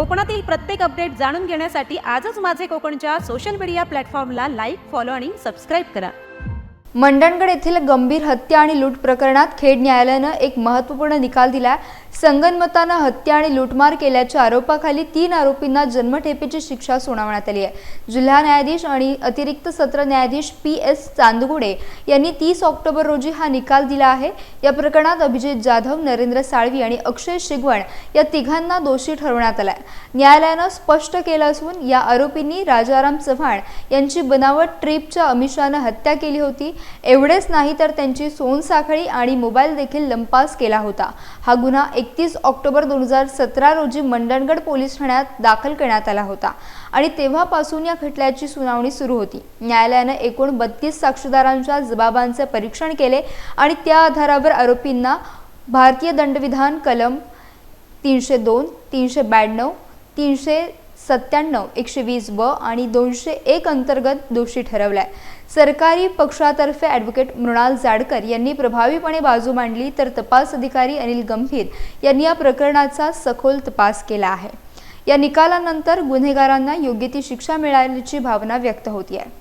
कोकणातील प्रत्येक अपडेट जाणून घेण्यासाठी आजच माझे कोकणच्या सोशल मीडिया प्लॅटफॉर्मला लाईक फॉलो आणि सबस्क्राईब करा. मंडणगड येथील गंभीर हत्या आणि लूट प्रकरणात खेड न्यायालयानं एक महत्त्वपूर्ण निकाल दिला. संगनमतानं हत्या आणि लूटमार केल्याच्या आरोपाखाली तीन आरोपींना जन्मठेपेची शिक्षा सुनावण्यात आली आहे. जिल्हा न्यायाधीश आणि अतिरिक्त सत्र न्यायाधीश पी एस चांदगुडे यांनी तीस ऑक्टोबर रोजी हा निकाल दिला आहे. या प्रकरणात अभिजित जाधव नरेंद्र साळवी आणि अक्षय शिगवण या तिघांना दोषी ठरवण्यात आलाय. न्यायालयानं स्पष्ट केलं असून या आरोपींनी राजाराम चव्हाण यांची बनावट ट्रीपच्या अमिषानं हत्या केली होती. एवढेच नाही तर त्यांची सोनसाखळी आणि मोबाईल देखील लंपास केला होता. हा गुन्हा एकतीस ऑक्टोबर दोन हजार सतरा रोजी मंडणगड पोलीस ठाण्यात दाखल करण्यात आला होता आणि तेव्हापासून या खटल्याची सुनावणी सुरू होती. न्यायालयानं एकूण बत्तीस साक्षीदारांच्या जबाबांचे परीक्षण केले आणि त्या आधारावर आरोपींना भारतीय दंडविधान कलम तीनशे दोन तीनशे ब्याण्णव तीनशे सत्त्याण्णव एकशे वीस ब आणि दोनशे एक अंतर्गत दोषी ठरवलाय सरकारी पक्षातर्फे ॲडव्होकेट मृणाल जाडकर यांनी प्रभावीपणे बाजू मांडली तर तपास अधिकारी अनिल गंभीर यांनी या प्रकरणाचा सखोल तपास केला आहे या निकालानंतर गुन्हेगारांना योग्य ती शिक्षा मिळाल्याची भावना व्यक्त होती आहे